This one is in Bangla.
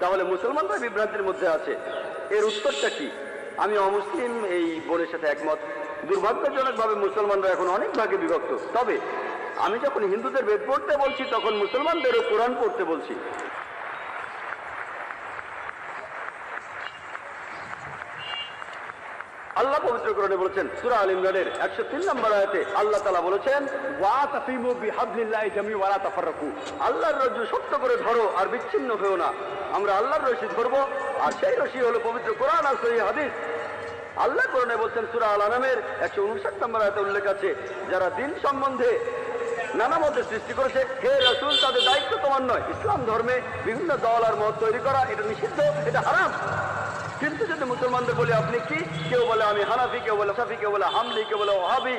তাহলে মুসলমানরা বিভ্রান্তির মধ্যে আছে। এর উত্তরটা কি? আমি অমুসলিম, এই বোনের সাথে একমত। দুর্ভাগ্যজনকভাবে মুসলমানরা এখন অনেক ভাগে বিভক্ত। তবে আমি যখন হিন্দুদের বেদ পড়তে বলছি, তখন মুসলমানদেরও কোরআন পড়তে বলছি। আল্লাহ পবিত্র কোরআনে বলেছেন, সুরা আল ইমরানের 103 নম্বর আয়াতে আল্লাহ তালা বলেছেন বিহাবলিল্লাহি জামি আল্লাহর রজ্জু শক্ত করে ধরো আর বিচ্ছিন্ন হয়েও না। আমরা আল্লাহর রশি ধরবো আর সেই রশি হলো পবিত্র কোরআন আর সহিহ হাদিস। আল্লাহ কোরআনে বলছেন, সুরা আল আনামের 159 নম্বর আয়াতে উল্লেখ আছে, যারা দিন সম্বন্ধে নানা মতের সৃষ্টি করেছে, হে রসুল, তাদের দায়িত্ব তোমার নয়। ইসলাম ধর্মে বিভিন্ন দল আর মত তৈরি করা, এটা নিষিদ্ধ, এটা হারাম। কিন্তু যদি মুসলমানদের বলি আপনি কি, কেউ বলে আমি হানাফি, কেউ বলে সাফি, কেউ বলে হামলি, কেউ বলে ওহাবি